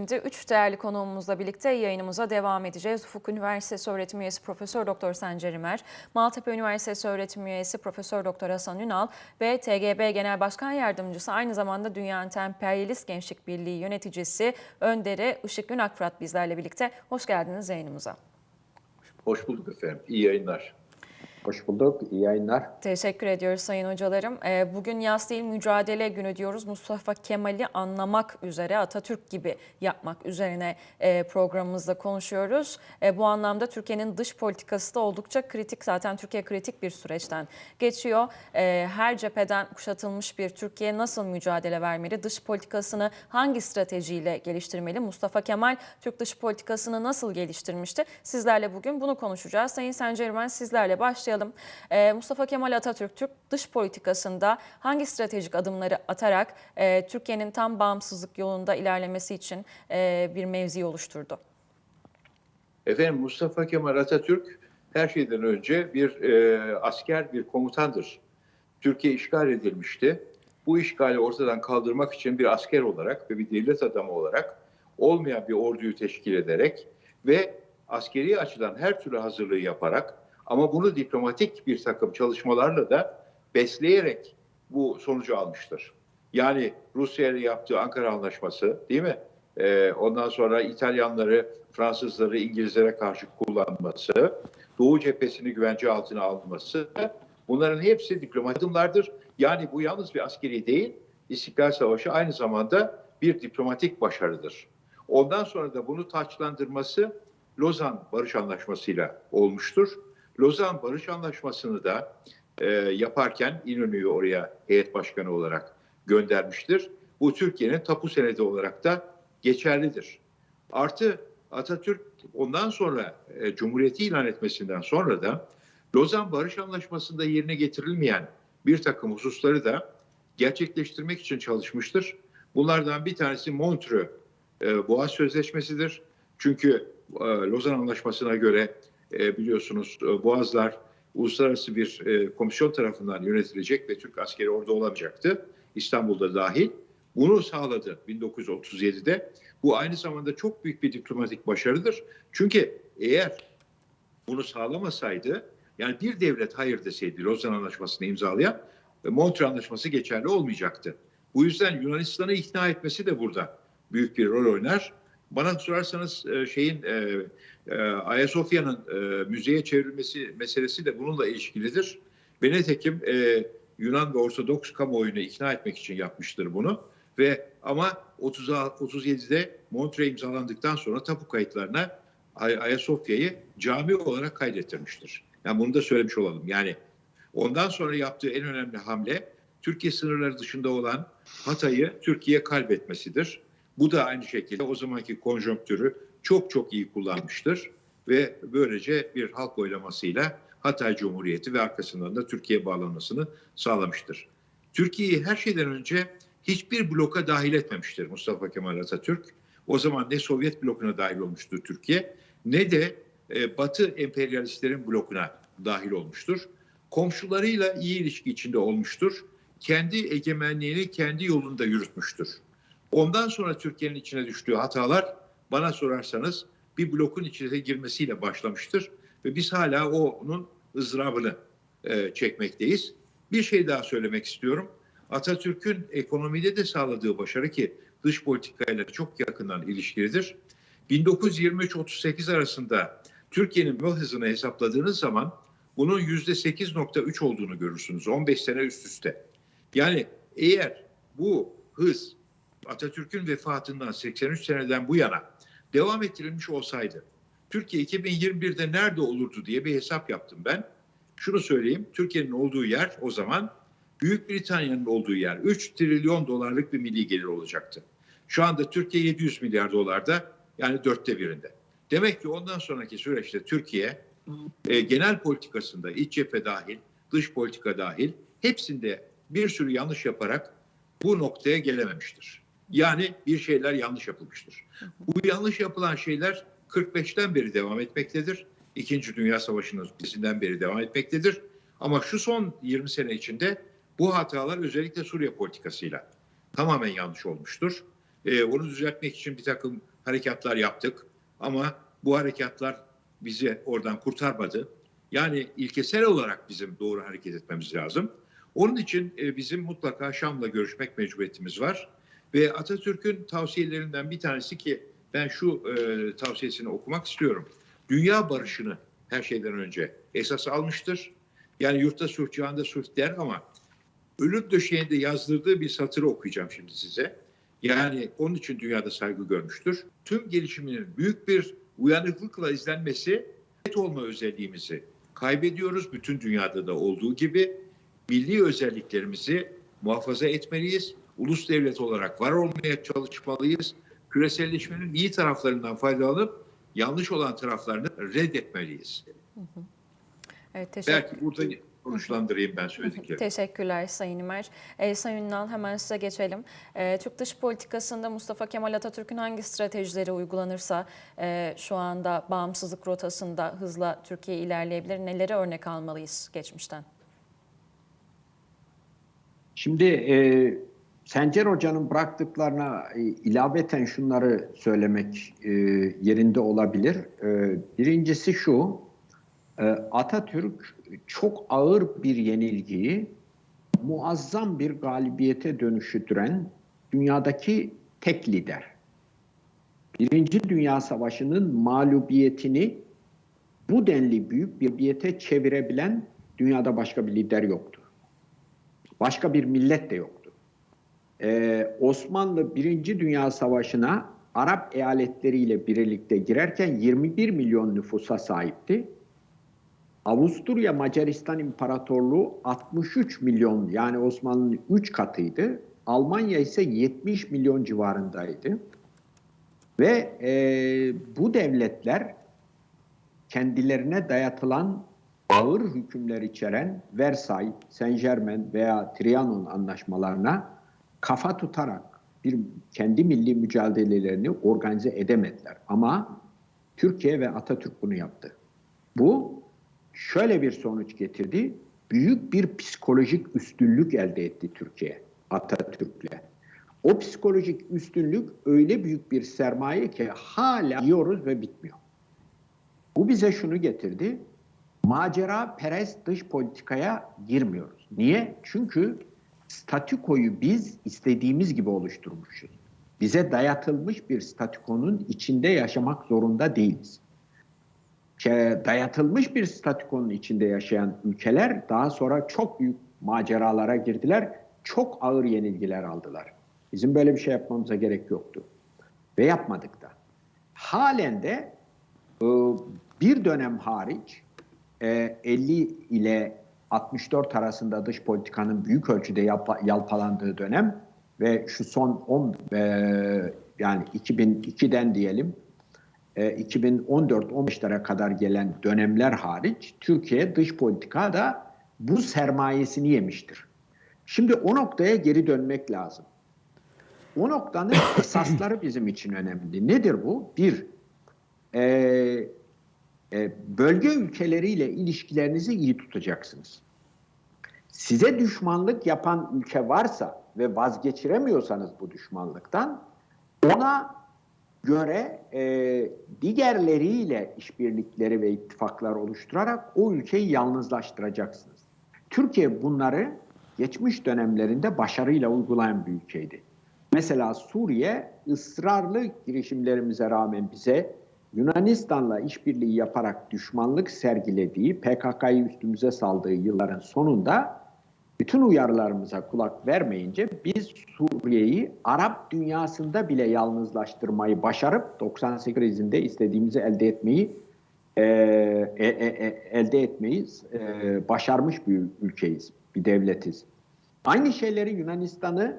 Şimdi üç değerli konuğumuzla birlikte yayınımıza devam edeceğiz. Ufuk Üniversitesi öğretim üyesi Profesör Doktor Sencer İmer, Maltepe Üniversitesi öğretim üyesi Profesör Doktor Hasan Ünal ve TGB Genel Başkan Yardımcısı aynı zamanda Dünya Emperyalist Gençlik Birliği yöneticisi Önderi Işık Günakfırat bizlerle birlikte. Hoş geldiniz yayınımıza. Hoş bulduk efendim. İyi yayınlar. Hoş bulduk. İyi yayınlar. Teşekkür ediyoruz Sayın Hocalarım. Ee, Bugün Yas değil Mücadele Günü diyoruz. Mustafa Kemal'i anlamak üzere, Atatürk gibi yapmak üzerine e, programımızda konuşuyoruz. E, Bu anlamda Türkiye'nin dış politikası da oldukça kritik. Zaten Türkiye kritik bir süreçten geçiyor. E, Her cepheden kuşatılmış bir Türkiye nasıl mücadele vermeli? Dış politikasını hangi stratejiyle geliştirmeli? Mustafa Kemal Türk dış politikasını nasıl geliştirmişti? Sizlerle bugün bunu konuşacağız. Sayın Sencermen sizlerle başlayalım. Ee, Mustafa Kemal Atatürk Türk dış politikasında hangi stratejik adımları atarak e, Türkiye'nin tam bağımsızlık yolunda ilerlemesi için e, bir mevzi oluşturdu? Efendim Mustafa Kemal Atatürk her şeyden önce bir e, asker, bir komutandır. Türkiye işgal edilmişti. Bu işgali ortadan kaldırmak için bir asker olarak ve bir devlet adamı olarak olmayan bir orduyu teşkil ederek ve askeri açıdan her türlü hazırlığı yaparak ama bunu diplomatik bir takım çalışmalarla da besleyerek bu sonucu almıştır. Yani Rusya ile yaptığı Ankara Anlaşması değil mi? Ee, ondan sonra İtalyanları, Fransızları İngilizlere karşı kullanması, Doğu cephesini güvence altına alması bunların hepsi diplomatik. Yani bu yalnız bir askeri değil, İstiklal Savaşı aynı zamanda bir diplomatik başarıdır. Ondan sonra da bunu taçlandırması Lozan Barış Anlaşması'yla olmuştur. Lozan Barış Anlaşması'nı da e, yaparken İnönü'yü oraya heyet başkanı olarak göndermiştir. Bu Türkiye'nin tapu senedi olarak da geçerlidir. Artı Atatürk ondan sonra e, Cumhuriyeti ilan etmesinden sonra da Lozan Barış Anlaşması'nda yerine getirilmeyen bir takım hususları da gerçekleştirmek için çalışmıştır. Bunlardan bir tanesi Montreux e, Boğaz Sözleşmesi'dir. Çünkü e, Lozan Anlaşması'na göre e, biliyorsunuz e, Boğazlar uluslararası bir e, komisyon tarafından yönetilecek ve Türk askeri orada olamayacaktı. İstanbul'da dahil. Bunu sağladı 1937'de. Bu aynı zamanda çok büyük bir diplomatik başarıdır. Çünkü eğer bunu sağlamasaydı yani bir devlet hayır deseydi Lozan Anlaşması'nı imzalayan Montreux Anlaşması geçerli olmayacaktı. Bu yüzden Yunanistan'ı ikna etmesi de burada büyük bir rol oynar. Bana sorarsanız şeyin Ayasofya'nın müzeye çevrilmesi meselesi de bununla ilişkilidir. Benetekim Yunan ve Ortodoks kamuoyunu ikna etmek için yapmıştır bunu. Ve ama 30 37'de Montreux imzalandıktan sonra tapu kayıtlarına Ayasofya'yı cami olarak kaydettirmiştir. Yani bunu da söylemiş olalım. Yani ondan sonra yaptığı en önemli hamle Türkiye sınırları dışında olan Hatay'ı Türkiye kalbetmesidir. Bu da aynı şekilde o zamanki konjonktürü çok çok iyi kullanmıştır ve böylece bir halk oylamasıyla Hatay Cumhuriyeti ve arkasından da Türkiye bağlanmasını sağlamıştır. Türkiye'yi her şeyden önce hiçbir bloka dahil etmemiştir Mustafa Kemal Atatürk. O zaman ne Sovyet blokuna dahil olmuştur Türkiye ne de e, Batı emperyalistlerin blokuna dahil olmuştur. Komşularıyla iyi ilişki içinde olmuştur. Kendi egemenliğini kendi yolunda yürütmüştür. Ondan sonra Türkiye'nin içine düştüğü hatalar bana sorarsanız bir blokun içine girmesiyle başlamıştır ve biz hala onun ızdırabını e, çekmekteyiz. Bir şey daha söylemek istiyorum. Atatürk'ün ekonomide de sağladığı başarı ki dış politikayla çok yakından ilişkilidir. 1923-38 arasında Türkiye'nin yol hızını hesapladığınız zaman bunun %8.3 olduğunu görürsünüz. 15 sene üst üste. Yani eğer bu hız Atatürk'ün vefatından 83 seneden bu yana devam ettirilmiş olsaydı Türkiye 2021'de nerede olurdu diye bir hesap yaptım ben. Şunu söyleyeyim, Türkiye'nin olduğu yer o zaman Büyük Britanya'nın olduğu yer 3 trilyon dolarlık bir milli gelir olacaktı. Şu anda Türkiye 700 milyar dolarda yani dörtte birinde. Demek ki ondan sonraki süreçte Türkiye e, genel politikasında iç cephe dahil, dış politika dahil hepsinde bir sürü yanlış yaparak bu noktaya gelememiştir. Yani bir şeyler yanlış yapılmıştır. Bu yanlış yapılan şeyler 45'ten beri devam etmektedir. İkinci Dünya Savaşı'nın ötesinden beri devam etmektedir. Ama şu son 20 sene içinde bu hatalar özellikle Suriye politikasıyla tamamen yanlış olmuştur. E, onu düzeltmek için bir takım harekatlar yaptık. Ama bu harekatlar bizi oradan kurtarmadı. Yani ilkesel olarak bizim doğru hareket etmemiz lazım. Onun için e, bizim mutlaka Şam'la görüşmek mecburiyetimiz var. Ve Atatürk'ün tavsiyelerinden bir tanesi ki ben şu e, tavsiyesini okumak istiyorum. Dünya barışını her şeyden önce esas almıştır. Yani yurtta sulh, cihanda sulh der ama ölüm döşeğinde yazdırdığı bir satırı okuyacağım şimdi size. Yani onun için dünyada saygı görmüştür. Tüm gelişiminin büyük bir uyanıklıkla izlenmesi net olma özelliğimizi kaybediyoruz. Bütün dünyada da olduğu gibi milli özelliklerimizi muhafaza etmeliyiz. Ulus devlet olarak var olmaya çalışmalıyız. Küreselleşmenin iyi taraflarından faydalanıp yanlış olan taraflarını reddetmeliyiz. Evet, teşekkür Belki burada konuşlandırayım ben söylediklerimi. Teşekkürler Sayın İmer. Ee, Sayın Ünal hemen size geçelim. Ee, Türk dış politikasında Mustafa Kemal Atatürk'ün hangi stratejileri uygulanırsa e, şu anda bağımsızlık rotasında hızla Türkiye ilerleyebilir? Neleri örnek almalıyız geçmişten? Şimdi e, Sencer Hoca'nın bıraktıklarına e, ilaveten şunları söylemek e, yerinde olabilir. E, birincisi şu, Atatürk çok ağır bir yenilgiyi muazzam bir galibiyete dönüştüren dünyadaki tek lider. Birinci Dünya Savaşı'nın mağlubiyetini bu denli büyük bir galibiyete çevirebilen dünyada başka bir lider yoktu. Başka bir millet de yoktu. Ee, Osmanlı Birinci Dünya Savaşı'na Arap eyaletleriyle birlikte girerken 21 milyon nüfusa sahipti. Avusturya Macaristan İmparatorluğu 63 milyon yani Osmanlı'nın 3 katıydı. Almanya ise 70 milyon civarındaydı. Ve e, bu devletler kendilerine dayatılan ağır hükümler içeren Versay, Saint Germain veya Trianon anlaşmalarına kafa tutarak bir kendi milli mücadelelerini organize edemediler. Ama Türkiye ve Atatürk bunu yaptı. Bu şöyle bir sonuç getirdi. Büyük bir psikolojik üstünlük elde etti Türkiye Atatürk'le. O psikolojik üstünlük öyle büyük bir sermaye ki hala yiyoruz ve bitmiyor. Bu bize şunu getirdi. Macera perest dış politikaya girmiyoruz. Niye? Çünkü statükoyu biz istediğimiz gibi oluşturmuşuz. Bize dayatılmış bir statükonun içinde yaşamak zorunda değiliz. Dayatılmış bir statükonun içinde yaşayan ülkeler daha sonra çok büyük maceralara girdiler. Çok ağır yenilgiler aldılar. Bizim böyle bir şey yapmamıza gerek yoktu. Ve yapmadık da. Halen de bir dönem hariç 50 ile 64 arasında dış politikanın büyük ölçüde yalpalandığı dönem ve şu son 10 yani 2002'den diyelim 2014-15'lere kadar gelen dönemler hariç Türkiye dış politikada bu sermayesini yemiştir. Şimdi o noktaya geri dönmek lazım. O noktanın esasları bizim için önemli. Nedir bu? Bir, e, e, bölge ülkeleriyle ilişkilerinizi iyi tutacaksınız. Size düşmanlık yapan ülke varsa ve vazgeçiremiyorsanız bu düşmanlıktan ona göre e, diğerleriyle işbirlikleri ve ittifaklar oluşturarak o ülkeyi yalnızlaştıracaksınız. Türkiye bunları geçmiş dönemlerinde başarıyla uygulayan bir ülkeydi. Mesela Suriye ısrarlı girişimlerimize rağmen bize Yunanistan'la işbirliği yaparak düşmanlık sergilediği, PKK'yı üstümüze saldığı yılların sonunda bütün uyarılarımıza kulak vermeyince biz Suriye'yi Arap dünyasında bile yalnızlaştırmayı başarıp 98 krizinde istediğimizi elde etmeyi e, e, e, elde etmeyi e, başarmış bir ülkeyiz, bir devletiz. Aynı şeyleri Yunanistan'ı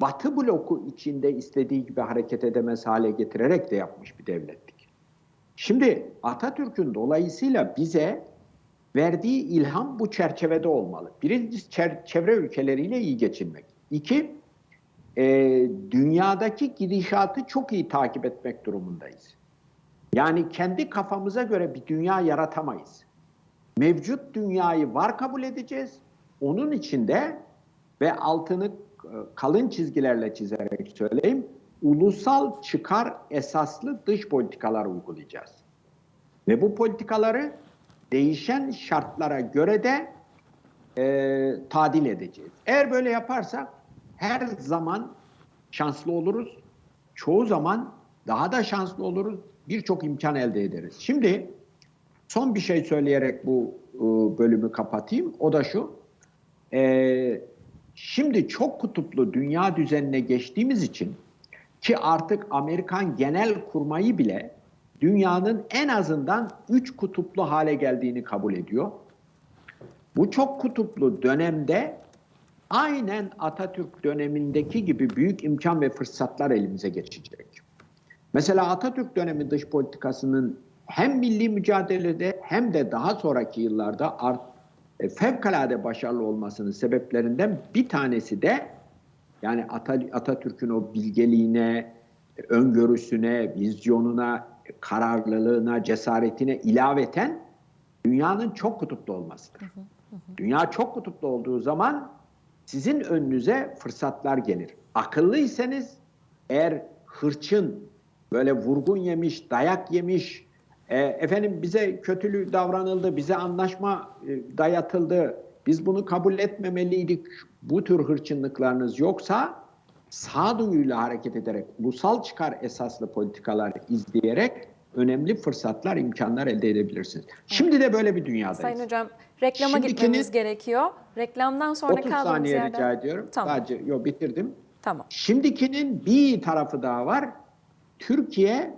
Batı bloku içinde istediği gibi hareket edemez hale getirerek de yapmış bir devlettik. Şimdi Atatürk'ün dolayısıyla bize verdiği ilham bu çerçevede olmalı. Birincisi çevre ülkeleriyle iyi geçinmek. İki, e, dünyadaki gidişatı çok iyi takip etmek durumundayız. Yani kendi kafamıza göre bir dünya yaratamayız. Mevcut dünyayı var kabul edeceğiz. Onun içinde ve altını kalın çizgilerle çizerek söyleyeyim. ulusal çıkar esaslı dış politikalar uygulayacağız. Ve bu politikaları değişen şartlara göre de e, tadil edeceğiz. Eğer böyle yaparsak her zaman şanslı oluruz. Çoğu zaman daha da şanslı oluruz. Birçok imkan elde ederiz. Şimdi son bir şey söyleyerek bu e, bölümü kapatayım. O da şu. E, şimdi çok kutuplu dünya düzenine geçtiğimiz için ki artık Amerikan genel kurmayı bile dünyanın en azından üç kutuplu hale geldiğini kabul ediyor. Bu çok kutuplu dönemde aynen Atatürk dönemindeki gibi büyük imkan ve fırsatlar elimize geçecek. Mesela Atatürk dönemi dış politikasının hem milli mücadelede hem de daha sonraki yıllarda art, e, fevkalade başarılı olmasının sebeplerinden bir tanesi de yani Ata- Atatürk'ün o bilgeliğine, öngörüsüne, vizyonuna, kararlılığına, cesaretine ilaveten dünyanın çok kutuplu olmasıdır. Dünya çok kutuplu olduğu zaman sizin önünüze fırsatlar gelir. Akıllıysanız eğer hırçın, böyle vurgun yemiş, dayak yemiş, e, efendim bize kötülük davranıldı, bize anlaşma e, dayatıldı, biz bunu kabul etmemeliydik, bu tür hırçınlıklarınız yoksa sağduyuyla hareket ederek, ulusal çıkar esaslı politikalar izleyerek önemli fırsatlar, imkanlar elde edebilirsiniz. Şimdi de böyle bir dünyadayız. Sayın Hocam reklama Şimdikini- gitmemiz gerekiyor. Reklamdan sonra 30 kaldığımız saniye yerden. rica ediyorum. Tamam. Sadece yo bitirdim. Tamam. Şimdikinin bir tarafı daha var. Türkiye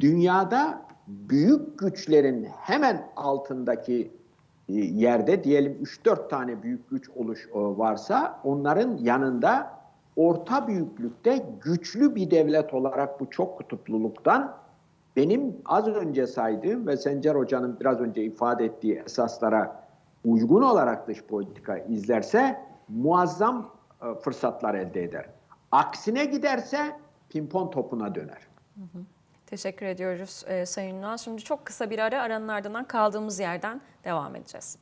dünyada büyük güçlerin hemen altındaki e, yerde diyelim 3-4 tane büyük güç oluş e, varsa onların yanında orta büyüklükte güçlü bir devlet olarak bu çok kutupluluktan benim az önce saydığım ve Sencer Hoca'nın biraz önce ifade ettiği esaslara uygun olarak dış politika izlerse muazzam e, fırsatlar elde eder. Aksine giderse pimpon topuna döner. Teşekkür ediyoruz e, Sayın Ünal. Şimdi çok kısa bir ara aranın ardından kaldığımız yerden devam edeceğiz.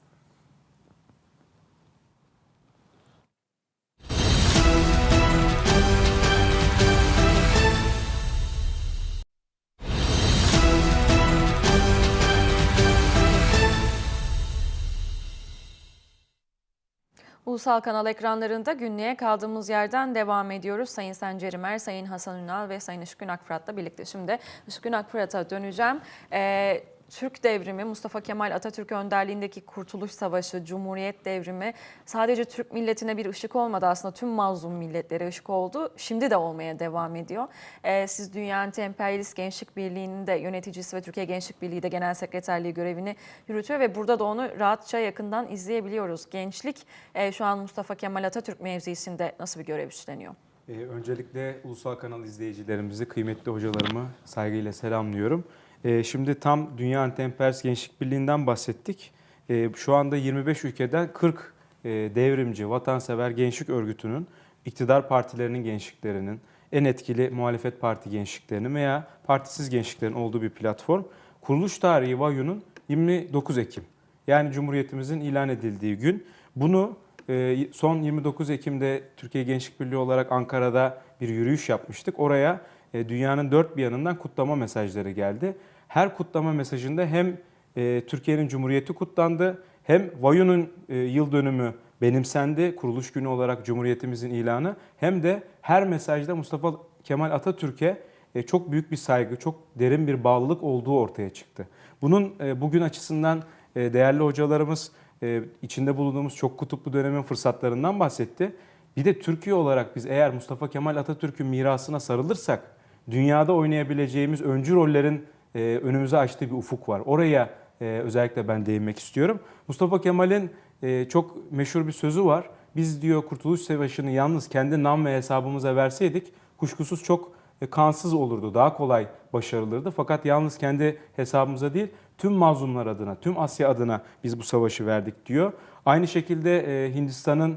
Ulusal kanal ekranlarında günlüğe kaldığımız yerden devam ediyoruz. Sayın Sencer İmer, Sayın Hasan Ünal ve Sayın Işık Akfırat'la birlikte. Şimdi Işık Akfırat'a döneceğim. Ee, Türk devrimi, Mustafa Kemal Atatürk önderliğindeki Kurtuluş Savaşı, Cumhuriyet devrimi sadece Türk milletine bir ışık olmadı aslında tüm mazlum milletlere ışık oldu. Şimdi de olmaya devam ediyor. Ee, siz Dünya Anti-Emperyalist Gençlik Birliği'nin de yöneticisi ve Türkiye Gençlik Birliği de genel sekreterliği görevini yürütüyor ve burada da onu rahatça yakından izleyebiliyoruz. Gençlik e, şu an Mustafa Kemal Atatürk mevzisinde nasıl bir görev üstleniyor? Ee, öncelikle Ulusal Kanal izleyicilerimizi, kıymetli hocalarımı saygıyla selamlıyorum. Ee, şimdi tam Dünya Anti-Emperyalist Gençlik Birliği'nden bahsettik. Ee, şu anda 25 ülkeden 40 e, devrimci, vatansever gençlik örgütünün, iktidar partilerinin gençliklerinin, en etkili muhalefet parti gençliklerinin veya partisiz gençliklerin olduğu bir platform. Kuruluş tarihi VAYU'nun 29 Ekim. Yani Cumhuriyetimizin ilan edildiği gün. Bunu e, son 29 Ekim'de Türkiye Gençlik Birliği olarak Ankara'da bir yürüyüş yapmıştık. Oraya dünyanın dört bir yanından kutlama mesajları geldi. Her kutlama mesajında hem e, Türkiye'nin Cumhuriyeti kutlandı hem VAYU'nun e, yıl dönümü benimsendi, kuruluş günü olarak Cumhuriyetimizin ilanı hem de her mesajda Mustafa Kemal Atatürk'e e, çok büyük bir saygı, çok derin bir bağlılık olduğu ortaya çıktı. Bunun e, bugün açısından e, değerli hocalarımız e, içinde bulunduğumuz çok kutuplu dönemin fırsatlarından bahsetti. Bir de Türkiye olarak biz eğer Mustafa Kemal Atatürk'ün mirasına sarılırsak dünyada oynayabileceğimiz öncü rollerin e, önümüze açtığı bir ufuk var. Oraya e, özellikle ben değinmek istiyorum. Mustafa Kemal'in e, çok meşhur bir sözü var. Biz diyor Kurtuluş Savaşı'nı yalnız kendi nam ve hesabımıza verseydik kuşkusuz çok e, kansız olurdu, daha kolay başarılırdı. Fakat yalnız kendi hesabımıza değil, tüm mazlumlar adına, tüm Asya adına biz bu savaşı verdik diyor. Aynı şekilde e, Hindistan'ın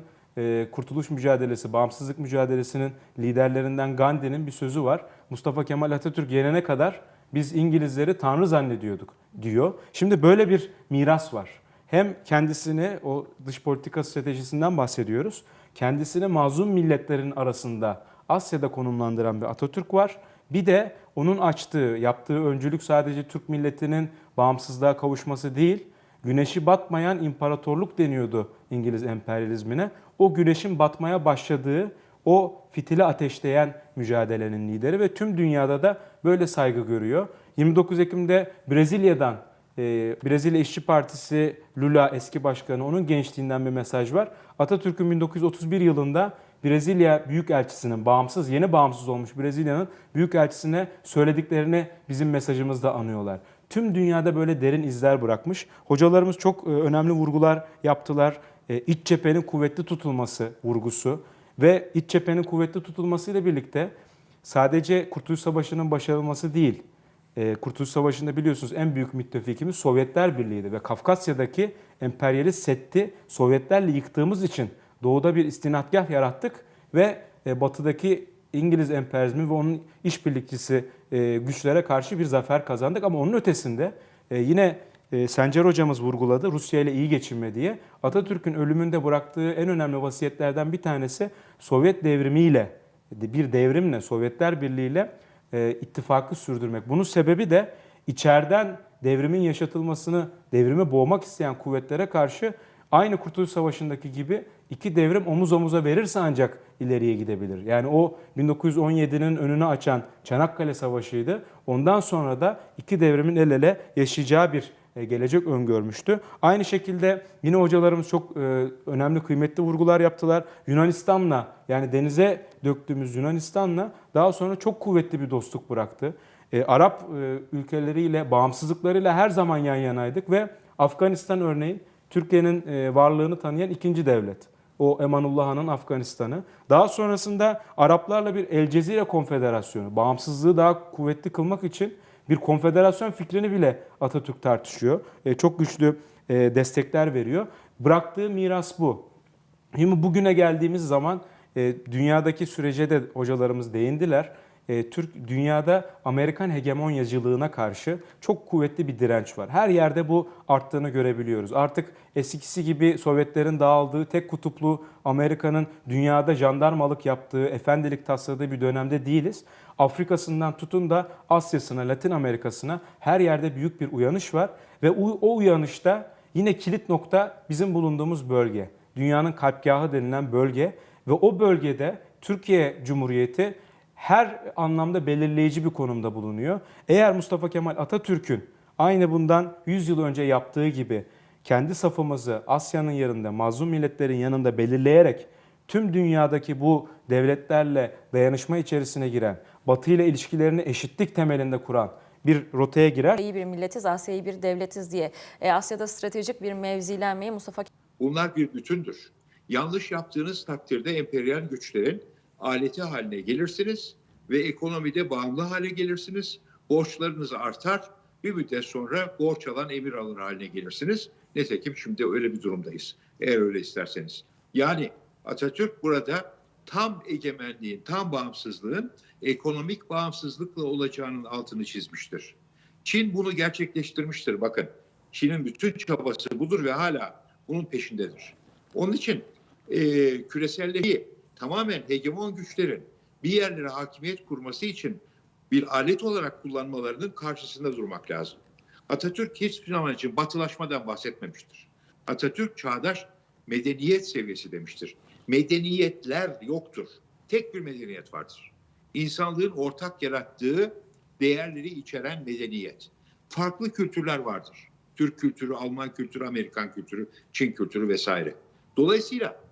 kurtuluş mücadelesi, bağımsızlık mücadelesinin liderlerinden Gandhi'nin bir sözü var. Mustafa Kemal Atatürk gelene kadar biz İngilizleri tanrı zannediyorduk diyor. Şimdi böyle bir miras var. Hem kendisini o dış politika stratejisinden bahsediyoruz. Kendisini mazlum milletlerin arasında Asya'da konumlandıran bir Atatürk var. Bir de onun açtığı, yaptığı öncülük sadece Türk milletinin bağımsızlığa kavuşması değil, güneşi batmayan imparatorluk deniyordu İngiliz emperyalizmine. O güneşin batmaya başladığı, o fitili ateşleyen mücadelenin lideri ve tüm dünyada da böyle saygı görüyor. 29 Ekim'de Brezilya'dan e, Brezilya İşçi Partisi Lula eski başkanı onun gençliğinden bir mesaj var. Atatürk'ün 1931 yılında Brezilya Büyükelçisi'nin bağımsız, yeni bağımsız olmuş Brezilya'nın Büyükelçisine söylediklerini bizim mesajımızda anıyorlar. Tüm dünyada böyle derin izler bırakmış. Hocalarımız çok e, önemli vurgular yaptılar. E, İç cephenin kuvvetli tutulması vurgusu ve iç cephenin kuvvetli tutulmasıyla birlikte sadece Kurtuluş Savaşı'nın başarılması değil, e, Kurtuluş Savaşı'nda biliyorsunuz en büyük müttefikimiz Sovyetler Birliği'ydi ve Kafkasya'daki emperyalist setti Sovyetlerle yıktığımız için doğuda bir istinadgah yarattık ve e, batıdaki İngiliz emperyalizmi ve onun işbirlikçisi güçlere karşı bir zafer kazandık. Ama onun ötesinde yine e, Sencer hocamız vurguladı Rusya ile iyi geçinme diye. Atatürk'ün ölümünde bıraktığı en önemli vasiyetlerden bir tanesi Sovyet devrimiyle bir devrimle Sovyetler Birliği ile e, ittifakı sürdürmek. Bunun sebebi de içeriden devrimin yaşatılmasını, devrimi boğmak isteyen kuvvetlere karşı aynı Kurtuluş Savaşı'ndaki gibi iki devrim omuz omuza verirse ancak ileriye gidebilir. Yani o 1917'nin önünü açan Çanakkale Savaşı'ydı. Ondan sonra da iki devrimin el ele yaşayacağı bir gelecek öngörmüştü. Aynı şekilde yine hocalarımız çok e, önemli kıymetli vurgular yaptılar. Yunanistan'la yani denize döktüğümüz Yunanistan'la daha sonra çok kuvvetli bir dostluk bıraktı. E, Arap e, ülkeleriyle, bağımsızlıklarıyla her zaman yan yanaydık ve Afganistan örneğin Türkiye'nin e, varlığını tanıyan ikinci devlet. O Emanullah Han'ın Afganistan'ı. Daha sonrasında Araplarla bir El Cezire Konfederasyonu, bağımsızlığı daha kuvvetli kılmak için bir konfederasyon fikrini bile Atatürk tartışıyor. E, çok güçlü e, destekler veriyor. Bıraktığı miras bu. Şimdi bugüne geldiğimiz zaman e, dünyadaki sürece de hocalarımız değindiler. E, Türk dünyada Amerikan hegemonyacılığına karşı çok kuvvetli bir direnç var. Her yerde bu arttığını görebiliyoruz. Artık eskisi gibi Sovyetlerin dağıldığı tek kutuplu Amerika'nın dünyada jandarmalık yaptığı, efendilik tasladığı bir dönemde değiliz. Afrika'sından tutun da Asya'sına, Latin Amerika'sına her yerde büyük bir uyanış var ve o uyanışta yine kilit nokta bizim bulunduğumuz bölge. Dünyanın kalpgahı denilen bölge ve o bölgede Türkiye Cumhuriyeti her anlamda belirleyici bir konumda bulunuyor. Eğer Mustafa Kemal Atatürk'ün aynı bundan 100 yıl önce yaptığı gibi kendi safımızı Asya'nın yanında, mazlum milletlerin yanında belirleyerek tüm dünyadaki bu devletlerle dayanışma içerisine giren, Batı ile ilişkilerini eşitlik temelinde kuran bir rotaya girer. İyi bir milletiz, Asya'yı bir devletiz diye. E, Asya'da stratejik bir mevzilenmeyi Mustafa Bunlar bir bütündür. Yanlış yaptığınız takdirde emperyal güçlerin aleti haline gelirsiniz ve ekonomide bağımlı hale gelirsiniz. Borçlarınız artar. Bir müddet sonra borç alan emir alır haline gelirsiniz. Nitekim şimdi öyle bir durumdayız. Eğer öyle isterseniz. Yani Atatürk burada tam egemenliğin, tam bağımsızlığın ekonomik bağımsızlıkla olacağının altını çizmiştir. Çin bunu gerçekleştirmiştir. Bakın Çin'in bütün çabası budur ve hala bunun peşindedir. Onun için e, küreselleşmeyi tamamen hegemon güçlerin bir yerlere hakimiyet kurması için bir alet olarak kullanmalarının karşısında durmak lazım. Atatürk hiçbir zaman için batılaşmadan bahsetmemiştir. Atatürk çağdaş medeniyet seviyesi demiştir. Medeniyetler yoktur. Tek bir medeniyet vardır. İnsanlığın ortak yarattığı değerleri içeren medeniyet. Farklı kültürler vardır. Türk kültürü, Alman kültürü, Amerikan kültürü, Çin kültürü vesaire. Dolayısıyla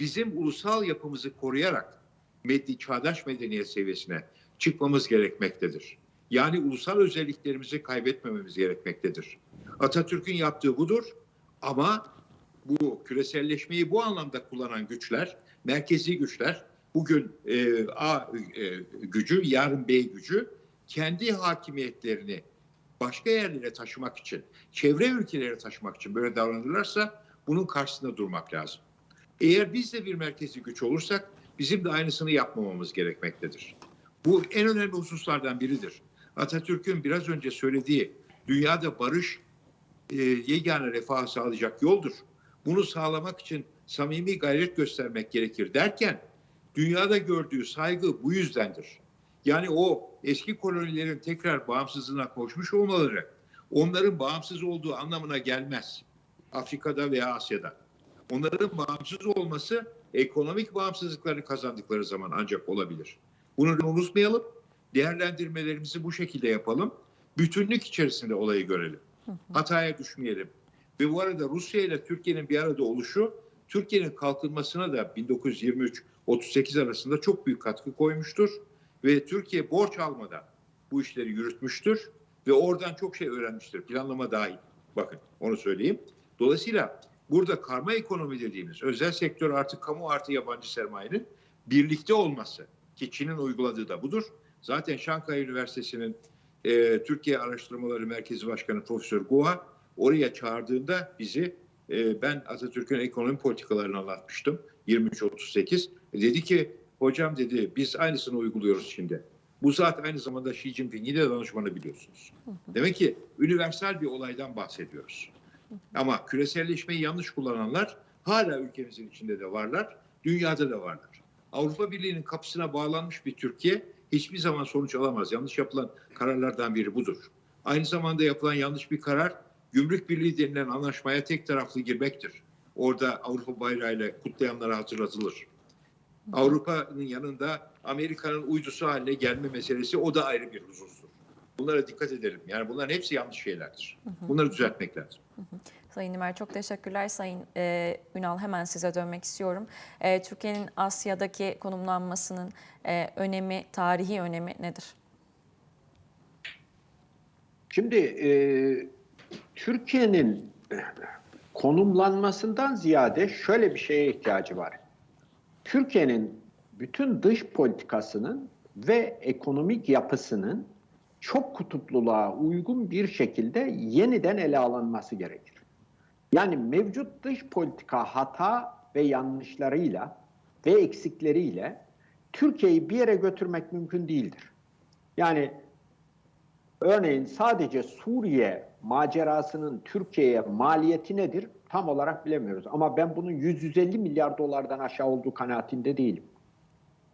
bizim ulusal yapımızı koruyarak medni, çağdaş medeniyet seviyesine çıkmamız gerekmektedir. Yani ulusal özelliklerimizi kaybetmememiz gerekmektedir. Atatürk'ün yaptığı budur ama bu küreselleşmeyi bu anlamda kullanan güçler, merkezi güçler, bugün e, A e, gücü, yarın B gücü kendi hakimiyetlerini başka yerlere taşımak için, çevre ülkelere taşımak için böyle davranırlarsa bunun karşısında durmak lazım. Eğer biz de bir merkezi güç olursak bizim de aynısını yapmamamız gerekmektedir. Bu en önemli hususlardan biridir. Atatürk'ün biraz önce söylediği dünyada barış e, yegane refah sağlayacak yoldur. Bunu sağlamak için samimi gayret göstermek gerekir derken Dünyada gördüğü saygı bu yüzdendir. Yani o eski kolonilerin tekrar bağımsızlığına koşmuş olmaları onların bağımsız olduğu anlamına gelmez. Afrika'da veya Asya'da. Onların bağımsız olması ekonomik bağımsızlıklarını kazandıkları zaman ancak olabilir. Bunu unutmayalım. Değerlendirmelerimizi bu şekilde yapalım. Bütünlük içerisinde olayı görelim. Hataya düşmeyelim. Ve bu arada Rusya ile Türkiye'nin bir arada oluşu Türkiye'nin kalkınmasına da 1923-38 arasında çok büyük katkı koymuştur. Ve Türkiye borç almadan bu işleri yürütmüştür. Ve oradan çok şey öğrenmiştir. Planlama dahil. Bakın onu söyleyeyim. Dolayısıyla burada karma ekonomi dediğimiz özel sektör artı kamu artı yabancı sermayenin birlikte olması ki Çin'in uyguladığı da budur. Zaten Şankay Üniversitesi'nin e, Türkiye Araştırmaları Merkezi Başkanı Profesör Goa oraya çağırdığında bizi e, ben Atatürk'ün ekonomi politikalarını anlatmıştım 23-38. E, dedi ki hocam dedi biz aynısını uyguluyoruz şimdi. Bu zat aynı zamanda Xi Jinping'in de danışmanı biliyorsunuz. Demek ki universal bir olaydan bahsediyoruz. Ama küreselleşmeyi yanlış kullananlar hala ülkemizin içinde de varlar, dünyada da varlar. Avrupa Birliği'nin kapısına bağlanmış bir Türkiye hiçbir zaman sonuç alamaz. Yanlış yapılan kararlardan biri budur. Aynı zamanda yapılan yanlış bir karar Gümrük Birliği denilen anlaşmaya tek taraflı girmektir. Orada Avrupa bayrağıyla kutlayanlara hatırlatılır. Avrupa'nın yanında Amerika'nın uydusu haline gelme meselesi o da ayrı bir husustur. Bunlara dikkat edelim. Yani bunların hepsi yanlış şeylerdir. Bunları düzeltmek lazım. Sayın Nimer çok teşekkürler. Sayın e, Ünal hemen size dönmek istiyorum. E, Türkiye'nin Asya'daki konumlanmasının e, önemi, tarihi önemi nedir? Şimdi e, Türkiye'nin konumlanmasından ziyade şöyle bir şeye ihtiyacı var. Türkiye'nin bütün dış politikasının ve ekonomik yapısının çok kutupluluğa uygun bir şekilde yeniden ele alınması gerekir. Yani mevcut dış politika hata ve yanlışlarıyla ve eksikleriyle Türkiye'yi bir yere götürmek mümkün değildir. Yani örneğin sadece Suriye macerasının Türkiye'ye maliyeti nedir tam olarak bilemiyoruz. Ama ben bunun 100-150 milyar dolardan aşağı olduğu kanaatinde değilim.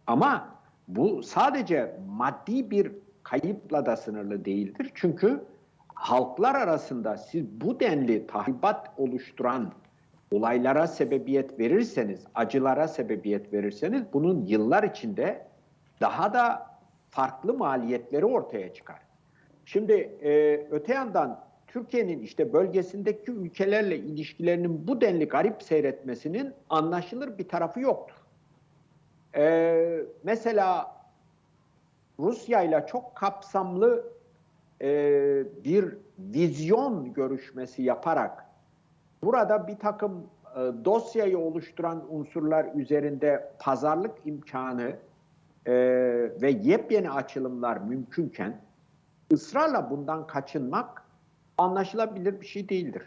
Ama bu sadece maddi bir kayıpla da sınırlı değildir. Çünkü halklar arasında siz bu denli tahribat oluşturan olaylara sebebiyet verirseniz, acılara sebebiyet verirseniz bunun yıllar içinde daha da farklı maliyetleri ortaya çıkar. Şimdi e, öte yandan Türkiye'nin işte bölgesindeki ülkelerle ilişkilerinin bu denli garip seyretmesinin anlaşılır bir tarafı yoktur. E, mesela Rusya ile çok kapsamlı e, bir vizyon görüşmesi yaparak burada bir takım e, dosyayı oluşturan unsurlar üzerinde pazarlık imkanı e, ve yepyeni açılımlar mümkünken ısrarla bundan kaçınmak anlaşılabilir bir şey değildir.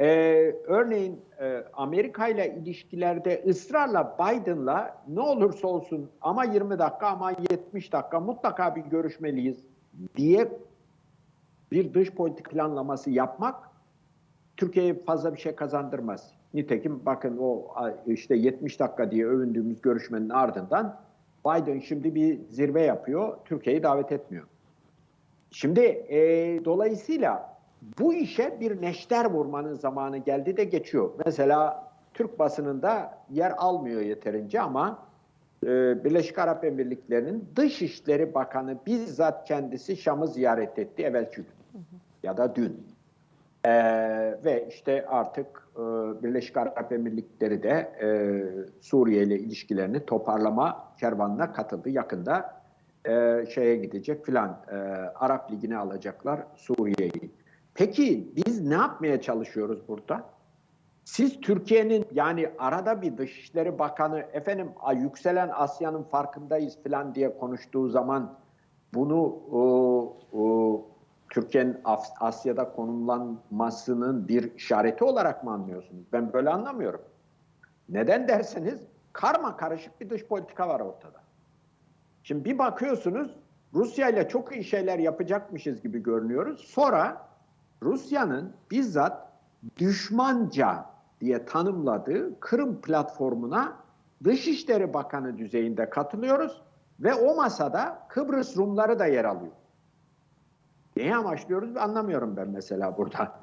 Ee, örneğin e, Amerika ile ilişkilerde ısrarla Biden'la ne olursa olsun ama 20 dakika ama 70 dakika mutlaka bir görüşmeliyiz diye bir dış politik planlaması yapmak Türkiye'ye fazla bir şey kazandırmaz. Nitekim bakın o işte 70 dakika diye övündüğümüz görüşmenin ardından Biden şimdi bir zirve yapıyor, Türkiye'yi davet etmiyor. Şimdi e, dolayısıyla bu işe bir neşter vurmanın zamanı geldi de geçiyor. Mesela Türk basınında yer almıyor yeterince ama e, Birleşik Arap Emirlikleri'nin Dışişleri Bakanı bizzat kendisi Şam'ı ziyaret etti evvelki gün ya da dün. E, ve işte artık e, Birleşik Arap Emirlikleri de e, Suriye ile ilişkilerini toparlama kervanına katıldı. Yakında e, şeye gidecek filan e, Arap Ligi'ne alacaklar Suriye'yi. Peki biz ne yapmaya çalışıyoruz burada? Siz Türkiye'nin yani arada bir Dışişleri Bakanı efendim yükselen Asya'nın farkındayız filan diye konuştuğu zaman bunu o, o, Türkiye'nin Asya'da konumlanmasının bir işareti olarak mı anlıyorsunuz? Ben böyle anlamıyorum. Neden derseniz karma karışık bir dış politika var ortada. Şimdi bir bakıyorsunuz Rusya ile çok iyi şeyler yapacakmışız gibi görünüyoruz. Sonra Rusya'nın bizzat düşmanca diye tanımladığı Kırım platformuna Dışişleri Bakanı düzeyinde katılıyoruz ve o masada Kıbrıs Rumları da yer alıyor. Neyi amaçlıyoruz anlamıyorum ben mesela burada.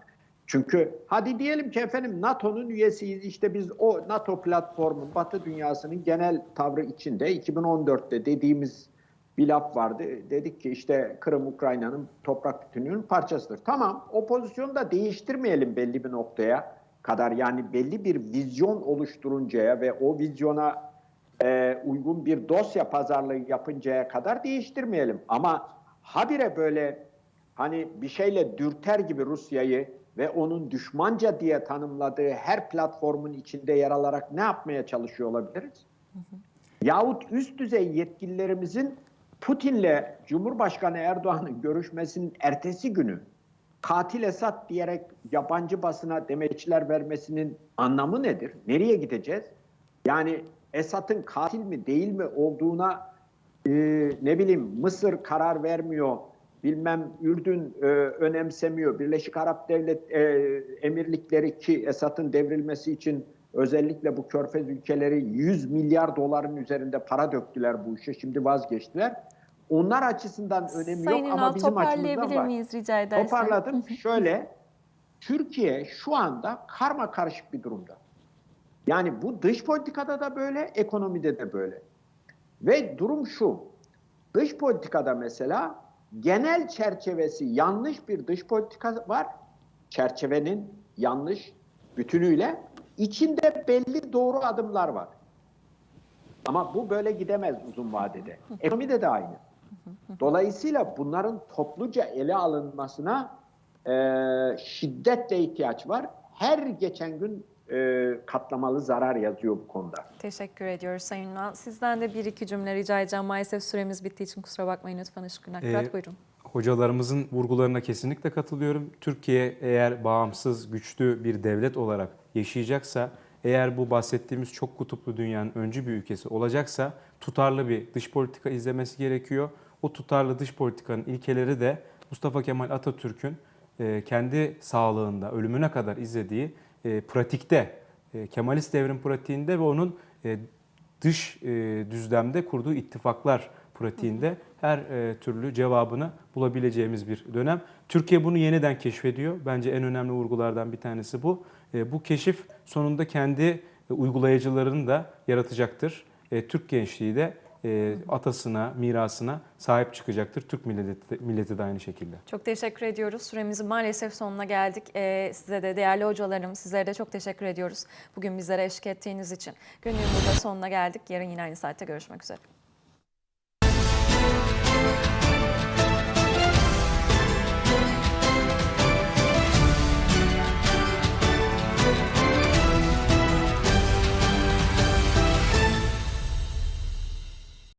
Çünkü hadi diyelim ki efendim NATO'nun üyesiyiz. İşte biz o NATO platformun Batı dünyasının genel tavrı içinde 2014'te dediğimiz bir laf vardı. Dedik ki işte Kırım Ukrayna'nın toprak bütünlüğünün parçasıdır. Tamam o pozisyonu da değiştirmeyelim belli bir noktaya kadar. Yani belli bir vizyon oluşturuncaya ve o vizyona e, uygun bir dosya pazarlığı yapıncaya kadar değiştirmeyelim. Ama habire böyle hani bir şeyle dürter gibi Rusya'yı ve onun düşmanca diye tanımladığı her platformun içinde yer alarak ne yapmaya çalışıyor olabiliriz? Yahut üst düzey yetkililerimizin Putin'le Cumhurbaşkanı Erdoğan'ın görüşmesinin ertesi günü katil Esad diyerek yabancı basına demeçler vermesinin anlamı nedir? Nereye gideceğiz? Yani Esad'ın katil mi değil mi olduğuna e, ne bileyim Mısır karar vermiyor, bilmem Ürdün e, önemsemiyor, Birleşik Arap Devlet e, Emirlikleri ki Esad'ın devrilmesi için özellikle bu körfez ülkeleri 100 milyar doların üzerinde para döktüler bu işe, şimdi vazgeçtiler. Onlar açısından önemi Sayın yok ama Ünal bizim açımızdan var. miyiz rica edersem? Toparladım. Şöyle, Türkiye şu anda karma karışık bir durumda. Yani bu dış politikada da böyle, ekonomide de böyle. Ve durum şu, dış politikada mesela genel çerçevesi yanlış bir dış politika var. Çerçevenin yanlış bütünüyle. İçinde belli doğru adımlar var. Ama bu böyle gidemez uzun vadede. Ekonomide de aynı. Dolayısıyla bunların topluca ele alınmasına e, şiddetle ihtiyaç var. Her geçen gün e, katlamalı zarar yazıyor bu konuda. Teşekkür ediyoruz Sayın Ünal. Sizden de bir iki cümle rica edeceğim. Maalesef süremiz bittiği için kusura bakmayın lütfen Işık Akrat. Ee, Buyurun. Hocalarımızın vurgularına kesinlikle katılıyorum. Türkiye eğer bağımsız, güçlü bir devlet olarak yaşayacaksa, eğer bu bahsettiğimiz çok kutuplu dünyanın öncü bir ülkesi olacaksa tutarlı bir dış politika izlemesi gerekiyor. O tutarlı dış politikanın ilkeleri de Mustafa Kemal Atatürk'ün e, kendi sağlığında ölümüne kadar izlediği e, pratikte, e, Kemalist devrim pratiğinde ve onun dış düzlemde kurduğu ittifaklar pratiğinde her e, türlü cevabını bulabileceğimiz bir dönem. Türkiye bunu yeniden keşfediyor. Bence en önemli vurgulardan bir tanesi bu. E, bu keşif sonunda kendi e, uygulayıcılarını da yaratacaktır. E, Türk gençliği de atasına, mirasına sahip çıkacaktır. Türk milleti, milleti de aynı şekilde. Çok teşekkür ediyoruz. Süremizin maalesef sonuna geldik. Size de değerli hocalarım, sizlere de çok teşekkür ediyoruz. Bugün bizlere eşlik ettiğiniz için. Günlüğün burada sonuna geldik. Yarın yine aynı saatte görüşmek üzere.